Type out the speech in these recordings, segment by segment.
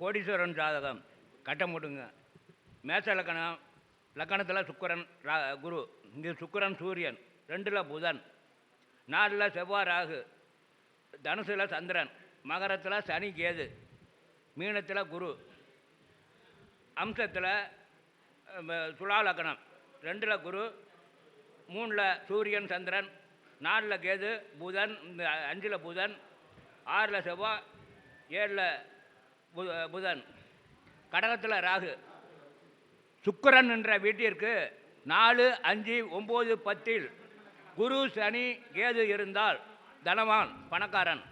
கோடீஸ்வரன் ஜாதகம். கட்டம் போட்டுங்க. மேச லக்கணம் லக்கணத்தில் சுக்கிரன் ரா குரு. இங்கே சுக்கரன் சூரியன். ரெண்டில் புதன். நாலில் செவ்வாய் ராகு. தனுசில் சந்திரன். மகரத்தில் சனி கேது. மீனத்தில் குரு. அம்சத்தில் துலா லக்கணம். ரெண்டில் குரு. மூணில் சூரியன் சந்திரன். நாலில் கேது புதன். இந்த அஞ்சில் புதன். ஆறில் செவ்வாய். ஏழில் புதன். கடகத்தில் ராகு. சுக்கிரன் என்ற வீட்டிற்கு நாலு அஞ்சு ஒம்பது பத்தில் குரு சனி கேது இருந்தால் தனவான் பணக்காரன்.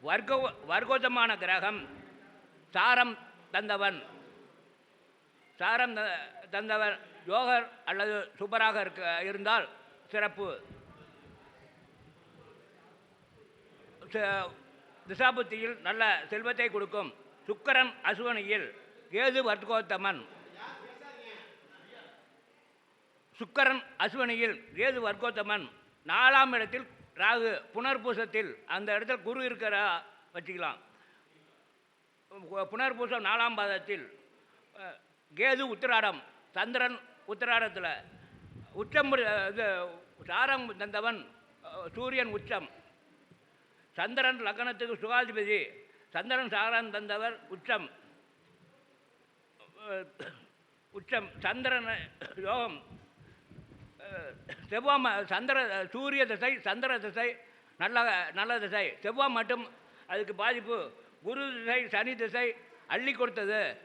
வர்க்க வர்க்கோதமான கிரகம் சாரம் தந்தவன். சாரம் த- தந்தவன் யோகர் அல்லது சூப்பராக இருக்க இருந்தால் சிறப்பு. ச- திசாபுத்தியில் நல்ல செல்வத்தை கொடுக்கும் சுக்கரன் அசுவனியில் கேது வர்க்கோத்தமன். சுக்கரன் அசுவனியில் கேது வர்க்கோத்தமன். நாலாம் இடத்தில் ராகு புனர்பூசத்தில் அந்த இடத்துல குரு இருக்கிற வச்சுக்கலாம். புனர்பூசம் நாலாம் பாதத்தில் கேது உத்திராடம் சந்திரன் உத்திராடத்தில் உச்சம் இது சாரம் தந்தவன் சூரியன் உச்சம். சந்திரன் லக்னத்துக்கு சுகாதிபதி. சந்திரன் சாரன் தந்தவர் உச்சம். உச்சம். சந்திரன் யோகம். செவ்வாய் ம- சந்திர சூரிய திசை சந்திர திசை நல்ல நல்ல திசை. செவ்வாய் மட்டும் அதுக்கு பாதிப்பு. குரு திசை சனி திசை அள்ளி கொடுத்தது.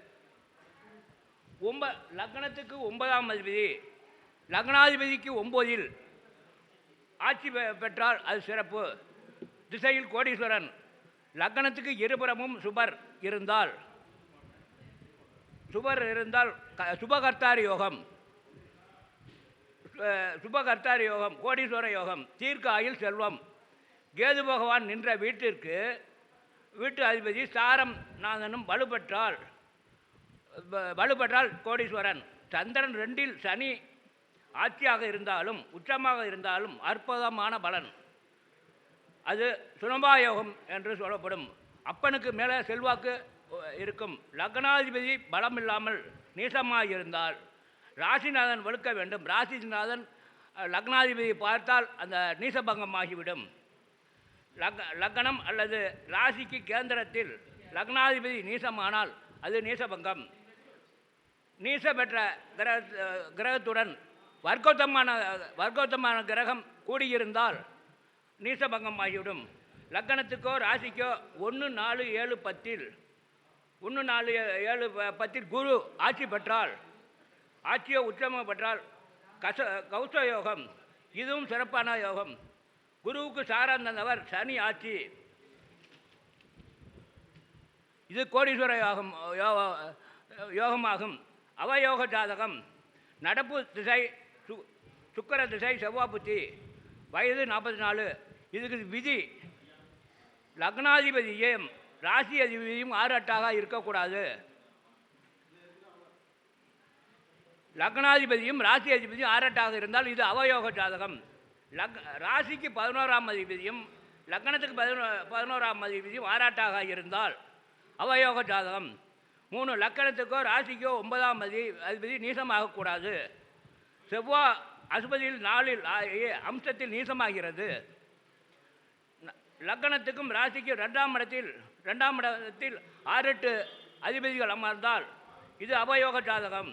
ஒம்ப லக்னத்துக்கு ஒன்பதாம் அதிபதி. லக்னாதிபதிக்கு ஒம்போதில் ஆட்சி பெ- பெற்றால் அது சிறப்பு. திசையில் கோடீஸ்வரன். லக்னத்துக்கு இருபுறமும் சுபர் இருந்தால் சுபர் இருந்தால் க- சுபகர்த்தாரி யோகம். அஹ், சுபகர்த்தாரி யோகம் கோடீஸ்வர யோகம் தீர்க்க ஆயில் செல்வம். கேது பகவான் நின்ற வீட்டிற்கு வீட்டு அதிபதி சாரம் நாதனும் வலுப்பெற்றால் வ- வலுப்பெற்றால் கோடீஸ்வரன். சந்திரன் ரெண்டில் சனி ஆட்சியாக இருந்தாலும் உச்சமாக இருந்தாலும் அற்புதமான பலன். அது சுனம்பாயோகம் என்று சொல்லப்படும். அப்பனுக்கு மேலே செல்வாக்கு இருக்கும். லக்னாதிபதி பலம் இல்லாமல் நீசமாக இருந்தால் ராசிநாதன் வலுக்க வேண்டும். ராசிநாதன் லக்னாதிபதி பார்த்தால் அந்த நீசபங்கமாகிவிடும். லக் லக்னம் அல்லது ராசிக்கு கேந்திரத்தில் லக்னாதிபதி நீசமானால் அது நீசபங்கம். நீச பெற்ற கிரக கிரகத்துடன் வர்க்கோத்தமான வர்க்கோத்தமான கிரகம் கூடியிருந்தால் நீசபங்கம் ஆகிவிடும். லக்கணத்துக்கோ ராசிக்கோ ஒன்று நாலு ஏழு பத்தில். ஒன்று நாலு ஏ- ஏழு பத்தில் குரு ஆட்சி பெற்றால் ஆட்சியோ உச்சமோ பெற்றால் கச கௌச யோகம் இதுவும் சிறப்பான யோகம். குருவுக்கு சாரம் தந்தவர் சனி ஆட்சி. இது கோடீஸ்வர யோகம் யோக யோகமாகும். அவயோக ஜாதகம் நடப்பு திசை சு சுக்கர திசை செவ்வாய் புத்தி வயது நாற்பத்தி நாலு. இதுக்கு விதி. லக்னாதிபதியும் ராசி அதிபதியும் ஆறாட்டாக இருக்கக்கூடாது. லக்னாதிபதியும் ராசி அதிபதியும் ஆறாட்டாக இருந்தால் இது அவயோக ஜாதகம். லக் ராசிக்கு பதினோராம் அதிபதியும் லக்னத்துக்கு பதினோ பதினோராம் அதிபதியும் ஆறாட்டாக இருந்தால் அவயோக ஜாதகம். மூணு லக்கணத்துக்கோ ராசிக்கோ ஒன்பதாம் அதி அதிபதி நீசமாகக்கூடாது. செவ்வாய் அசுபதியில் நாளில் அம்சத்தில் நீசமாகிறது. லக்கணத்துக்கும் ராசிக்கும் ரெண்டாம் இடத்தில் ரெண்டாம் இடத்தில் ஆறு அதிபதிகள் அமர்ந்தால் இது அபயோக ஜாதகம்.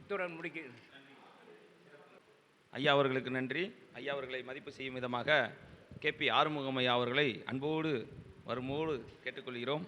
இத்துடன் முடிக்க. ஐயா அவர்களுக்கு நன்றி. ஐயா அவர்களை மதிப்பு செய்யும் விதமாக கேபி ஆறுமுகம் ஐயா அவர்களை அன்போடு வருமோடு கேட்டுக்கொள்கிறோம்.